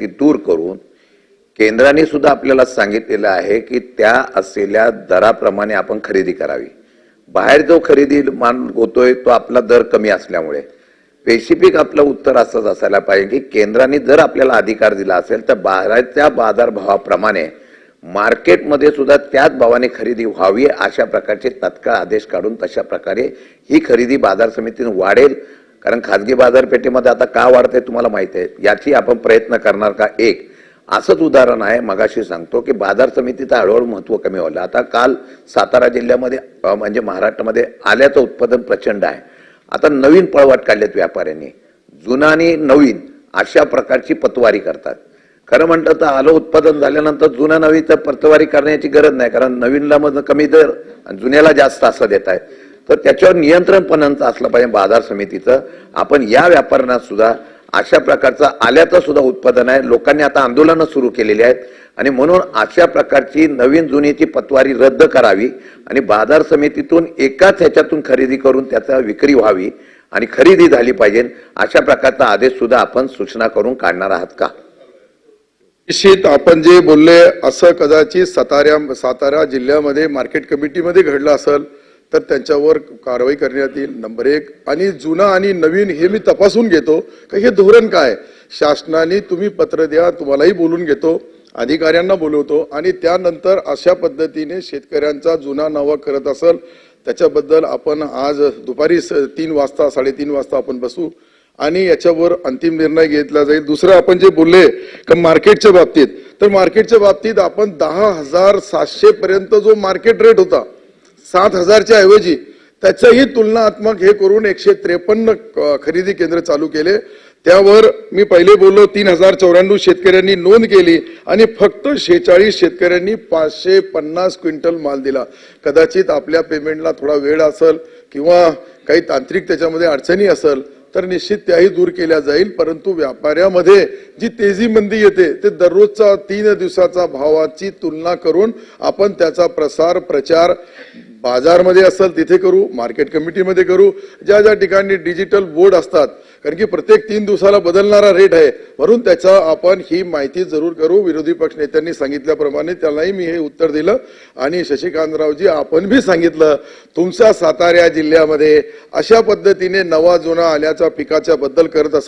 ती दूर करून केंद्राने सुद्धा आपल्याला सांगितलेलं आहे की त्या असलेल्या दराप्रमाणे आपण खरेदी करावी. बाहेर जो खरेदी मान होतोय तो आपला दर कमी असल्यामुळे. स्पेसिफिक आपलं उत्तर असंच असायला पाहिजे की केंद्राने जर आपल्याला अधिकार दिला असेल तर बाहेरच्या बाजारभावाप्रमाणे मार्केटमध्ये सुद्धा त्याच भावाने खरेदी व्हावी अशा प्रकारचे तत्काळ आदेश काढून तशा प्रकारे ही खरेदी बाजार समितीने वाढेल. कारण खाजगी बाजारपेठेमध्ये आता का वाढते तुम्हाला माहिती आहे. याची आपण प्रयत्न करणार का? एक असंच उदाहरण आहे मगाशी सांगतो की बाजार समितीचं हळूहळू महत्त्व कमी होलं आता काल सातारा जिल्ह्यामध्ये म्हणजे महाराष्ट्रामध्ये आल्याचं उत्पादन प्रचंड आहे. आता नवीन पळवाट काढलेत व्यापाऱ्यांनी. जुनं आणि नवीन अशा प्रकारची पतवारी करतात. खरं म्हटलं तर आलं उत्पादन झाल्यानंतर जुन्या नवीन तर पतवारी करण्याची गरज नाही. कारण नवीनला मग कमी दर आणि जुन्याला जास्त असं देत आहे. तर त्याच्यावर नियंत्रणपणांचं असलं पाहिजे बाजार समितीचं. आपण या व्यापाऱ्यांना सुद्धा अशा प्रकारचं आल्याचं सुद्धा उत्पादन आहे. लोकांनी आता आंदोलनं सुरू केलेली आहेत. आणि म्हणून अशा प्रकारची नवीन जुनीची पतवारी रद्द करावी आणि बाजार समितीतून एकाच ह्याच्यातून खरेदी करून त्याचा विक्री व्हावी आणि खरेदी झाली पाहिजे. अशा प्रकारचा आदेश सुद्धा आपण सूचना करून काढणार आहात का? निश्चित. आपण जे बोलले असं कदाचित साताऱ्या सातारा जिल्ह्यामध्ये मार्केट कमिटीमध्ये घडलं असेल. तर त्यांच्यावर कारवाई करण्यात येईल नंबर एक. आणि जुना आणि नवीन हे मी तपासून घेतो का हे धोरण काय? शासनाने तुम्ही पत्र द्या तुम्हालाही बोलून घेतो अधिकाऱ्यांना बोलवतो आणि त्यानंतर अशा पद्धतीने शेतकऱ्यांचा जुना नवा करत असेल त्याच्याबद्दल आपण आज दुपारी स- तीन वाजता साडेतीन वाजता आपण बसू आणि याच्यावर अंतिम निर्णय घेतला जाईल. दुसरं आपण जे बोलले का मार्केटच्या बाबतीत तर मार्केटच्या बाबतीत आपण दहा हजार सातशे पर्यंत जो मार्केट रेट होता सात हजारच्या ऐवजी त्याचंही तुलनात्मक हे करून एकशे त्रेपन्न खरेदी केंद्र चालू केले. त्यावर मी पहिले बोललो तीन हजार चौऱ्याण्णव शेतकऱ्यांनी नोंद केली आणि फक्त शेहेचाळीस शेतकऱ्यांनी पाचशे पन्नास क्विंटल माल दिला. कदाचित आपल्या पेमेंटला थोडा वेळ असेल किंवा काही तांत्रिक त्याच्यामध्ये अडचणी असेल तर निश्चित त्याही दूर केल्या जाईल. परंतु व्यापाऱ्यामध्ये जी तेजी मंदी येते ते दररोजचा तीन दिवसाचा भावाची तुलना करून आपण त्याचा प्रसार प्रचार बाजारमध्ये असेल तिथे करू मार्केट कमिटीमध्ये करू ज्या ज्या ठिकाणी डिजिटल बोर्ड असतात कारण की प्रत्येक तीन दिवसाला बदलणारा रेट आहे म्हणून त्याचा आपण ही माहिती जरूर करू. विरोधी पक्ष नेत्यांनी सांगितल्याप्रमाणे त्यालाही मी हे उत्तर दिलं. आणि शशिकांतरावजी आपण बी सांगितलं तुमच्या सातारा जिल्ह्यामध्ये अशा पद्धतीने नवा जुना आल्याच्या पिकाच्या बद्दल करत असेल